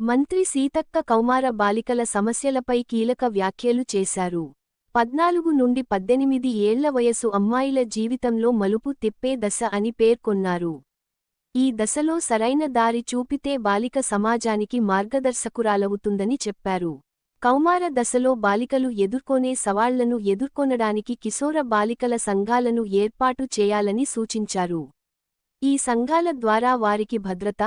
మంత్రి సీతక్క కౌమార బాలికల సమస్యలపై కీలక వ్యాఖ్యలు చేశారు. పద్నాలుగు నుండి పద్దెనిమిది ఏళ్ళ వయసు అమ్మాయిల జీవితంలో మలుపు తిప్పే దశ అని పేర్కొన్నారు. ఈ దశలో సరైన దారి చూపితే బాలిక సమాజానికి మార్గదర్శకురాలవుతుందని చెప్పారు. కౌమార దశలో బాలికలు ఎదుర్కొనే సవాళ్ళను ఎదుర్కొనడానికి కిశోర బాలికల సంఘాలను ఏర్పాటు చేయాలని సూచించారు. ఈ సంఘాల ద్వారా వారికి భద్రత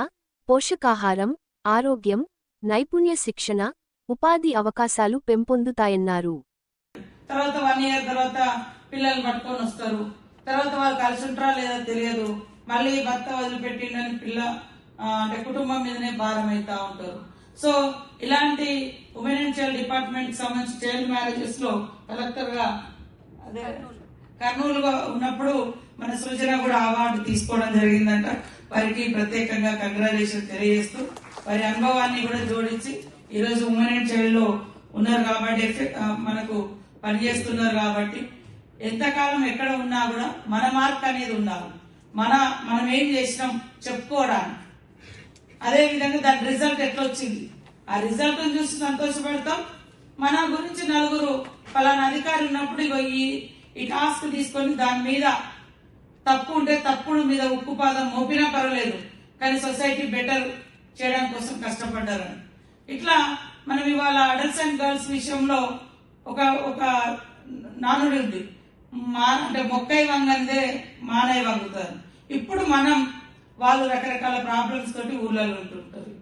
పోషకాహారం ఆరోగ్యం నైపుణ్య శిక్షణ ఉపాధి అవకాశాలు పెంపొందుతాయన్నారు. తర్వాత వన్ ఇయర్ తర్వాత పిల్లల్ని పట్టుకొని వస్తారు. తర్వాత వాళ్ళు కలిసి ఉంటారా లేదా తెలియదు. మళ్ళీ భర్త వదిలిపెట్టిండని పిల్ల అంటే కుటుంబం మీదనే భారం అవుతా ఉంటారు. సో ఇలాంటి ఉమెన్ అండ్ చైల్డ్ డిపార్ట్మెంట్ సంబంధించిన సంబంధించి చైల్డ్ మ్యారేజెస్లో కలెక్టర్గా అదే కర్నూలు ఉన్నప్పుడు మన సృజన కూడా అవార్డు తీసుకోవడం జరిగిందంట. వారికి ప్రత్యేకంగా కంగ్రాచులేషన్ తెలియజేస్తూ వారి అనుభవాన్ని కూడా జోడించి ఈరోజు ఉమెన్ అండ్ చైల్డ్లో ఉన్నారు కాబట్టి ఎఫె- మనకు పనిచేస్తున్నారు కాబట్టి ఎంతకాలం ఎక్కడ ఉన్నా కూడా మన మార్క్ అనేది ఉండాలి. మన మనం ఏం చేసినాం చెప్పుకోవడానికి. అదే విధంగా దాని రిజల్ట్ ఎట్లా వచ్చింది ఆ రిజల్ట్ చూసి సంతోషపడతాం. మన గురించి నలుగురు ఫలానా అధికారి ఉన్నప్పుడు ఇగో ఈ ఈ టాస్క్ తీసుకొని దాని మీద తప్పు ఉంటే తప్పుడు మీద ఉక్కుపాదం మోపినా పర్వాలేదు. కానీ సొసైటీ బెటర్ చేయడం కోసం కష్టపడ్డారని ఇట్లా మనం ఇవాళ అడల్ట్స్ అండ్ గర్ల్స్ విషయంలో ఒక ఒక నానుడి ఉంది. మా అంటే మొక్కై వంగందే మానై వంగుతారు. ఇప్పుడు మనం వాళ్ళు రకరకాల ప్రాబ్లమ్స్ తోటి ఊళ్ళలో ఉంటుంటారు.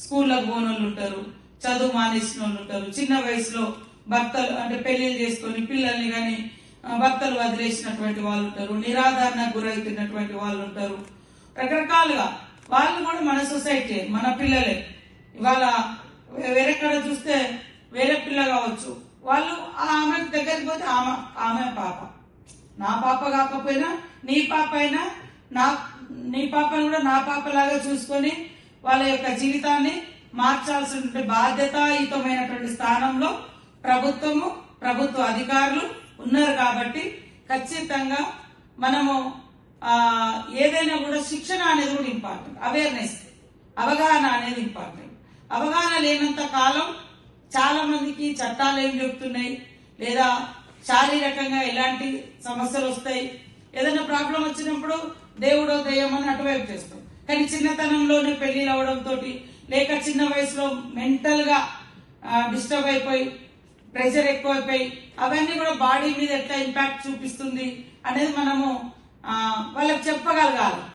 స్కూళ్ళకు పోనోళ్ళు ఉంటారు చదువు మానేసిన వాళ్ళు ఉంటారు. చిన్న వయసులో భర్తలు అంటే పెళ్ళిళ్ళు చేసుకొని పిల్లల్ని కానీ భర్తలు వదిలేసినటువంటి వాళ్ళు ఉంటారు. నిరాధారణకు గురవుతున్నటువంటి వాళ్ళు ఉంటారు. రకరకాలుగా వాళ్ళు కూడా మన సొసైటీ మన పిల్లలే. ఇవాళ వేరే కాడ చూస్తే వేరే పిల్ల కావచ్చు. వాళ్ళు ఆ ఆమె దగ్గరికి పోతే ఆమె ఆమె పాప. నా పాప కాకపోయినా నీ పాప అయినా నా నీ పాపను కూడా నా పాపలాగా చూసుకొని వాళ్ళ యొక్క జీవితాన్ని మార్చాల్సిన బాధ్యతాయుతమైనటువంటి స్థానంలో ప్రభుత్వము ప్రభుత్వ అధికారులు ఉన్నారు కాబట్టి ఖచ్చితంగా మనము ఏదైనా కూడా శిక్షణ అనేది కూడా ఇంపార్టెంట్ అవేర్నెస్ అవగాహన అనేది ఇంపార్టెంట్ అవగాహన లేనంత కాలం చాలా మందికి చట్టాలు ఏం చెప్తున్నాయి? లేదా శారీరకంగా ఎలాంటి సమస్యలు వస్తాయి? ఏదైనా ప్రాబ్లం వచ్చినప్పుడు దేవుడో దయ్యమని అటువైపు చేస్తాం. కానీ చిన్నతనంలోనే పెళ్ళిలు అవడంతో లేక చిన్న వయసులో మెంటల్గా డిస్టర్బ్ అయిపోయి ప్రెషర్ ఎక్కువైపోయి అవన్నీ కూడా బాడీ మీద ఎట్లా ఇంపాక్ట్ చూపిస్తుంది అనేది మనము వాళ్ళకి చెప్పగలగాలి.